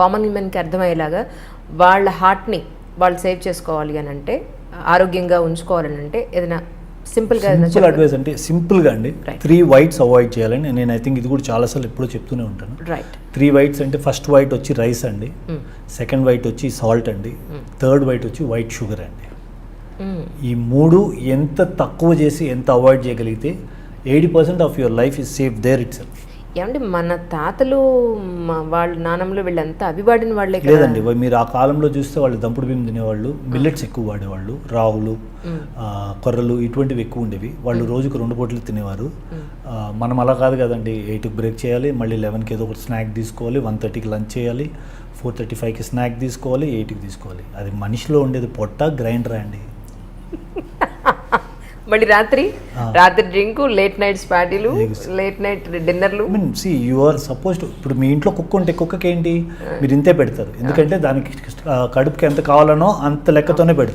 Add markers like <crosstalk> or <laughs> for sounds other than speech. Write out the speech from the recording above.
Common హ్యూమన్కి అర్థమయ్యేలాగా వాళ్ళ హార్ట్ని వాళ్ళు సేవ్ చేసుకోవాలి అని అంటే ఆరోగ్యంగా ఉంచుకోవాలని అంటే ఏదైనా సింపుల్గా సింపుల్ అడ్వైస్ అంటే సింపుల్గా అండి. త్రీ వైట్స్ అవాయిడ్ చేయాలని నేను ఐ థింక్ ఇది కూడా చాలాసార్లు ఎప్పుడూ చెప్తూనే ఉంటాను. రైట్ త్రీ వైట్స్ అంటే ఫస్ట్ వైట్ వచ్చి రైస్ అండి. సెకండ్ వైట్ వచ్చి సాల్ట్ అండి. థర్డ్ వైట్ వచ్చి వైట్ షుగర్ అండి. ఈ మూడు ఎంత తక్కువ చేసి ఎంత అవాయిడ్ చేయగలిగితే eighty percent of your life is safe there itself ఏమంటే మన తాతలు వాళ్ళ నానమ్మలు వీళ్ళంతా అవివాడిన వాళ్ళే కదా. లేదండి మీరు ఆ కాలంలో చూస్తే వాళ్ళు దంపుడు బియ్యం తినేవాళ్ళు మిల్లెట్స్ ఎక్కువ వాడేవాళ్ళు రావులు కొర్రలు ఇటువంటివి ఎక్కువ ఉండేవి. వాళ్ళు రోజుకు రెండు పూటలు తినేవారు. మనం అలా కాదు కదండి ఎయిట్కి బ్రేక్ చేయాలి మళ్ళీ లెవెన్కి ఏదో ఒకటి స్నాక్ తీసుకోవాలి వన్ థర్టీకి లంచ్ చేయాలి ఫోర్ థర్టీ ఫైవ్కి స్నాక్ తీసుకోవాలి ఎయిట్కి తీసుకోవాలి. అది మనిషిలో ఉండేది పొట్ట గ్రైండర్ అండి. <laughs> మళ్ళీ రాత్రి రాత్రి డ్రింక్ లేట్ నైట్స్ పార్టీలు. Late night డిన్నర్లు. Mean see you are suppose ఇప్పుడు మీ ఇంట్లో కుక్క ఉంటే కుక్కకి ఏంటి మీరు ఇంతే పెడతారు. ఎందుకంటే దానికి కడుపుకి ఎంత కావాలనో అంత లెక్కతోనే పెడతారు.